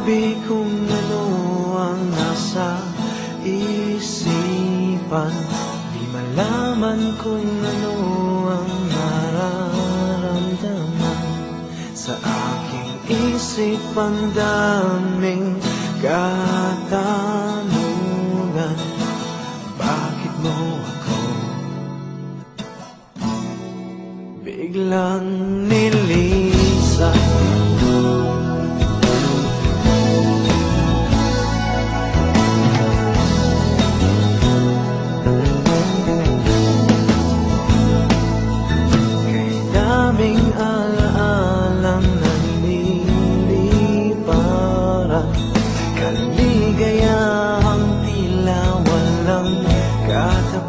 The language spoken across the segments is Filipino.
gabi kung ano ang nasa isipan Di malaman kung ano ang nararamdaman. Sa aking isip ang daming katanungan. Bakit mo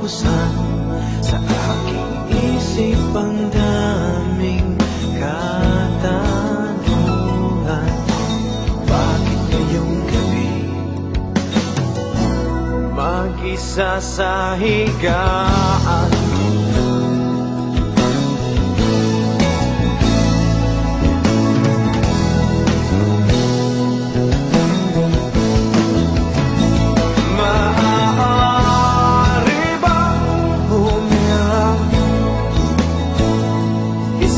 katapusan Sa aking isip ang daming katanungan. Bakit ngayong gabi Mag-isa sa higaan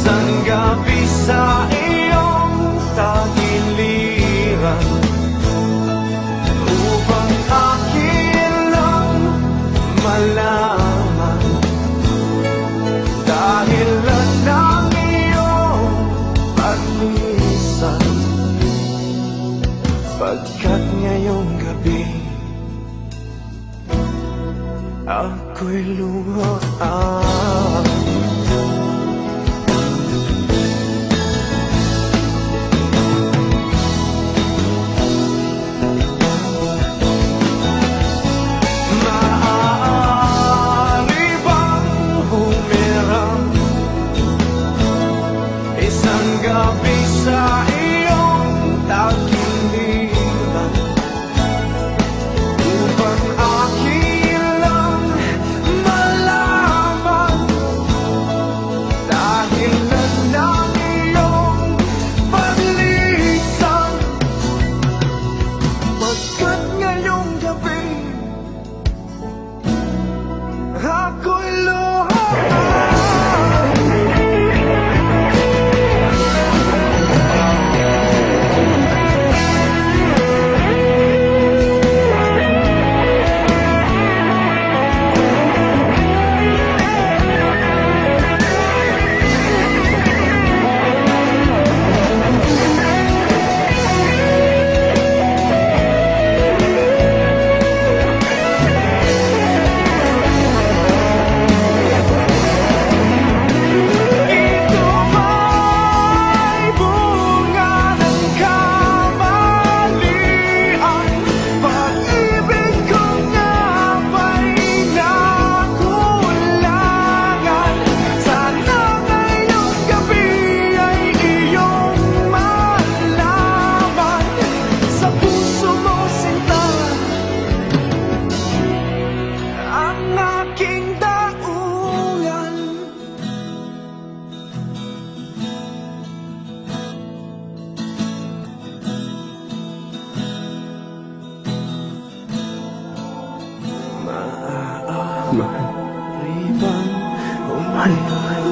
Isang gabi sa iyong tagiliran. Upang akin lang malaman. Dahilan ng iyong paglisan Pagkat ngayong gabi Ako'y luha Isang gabi sa iyong on.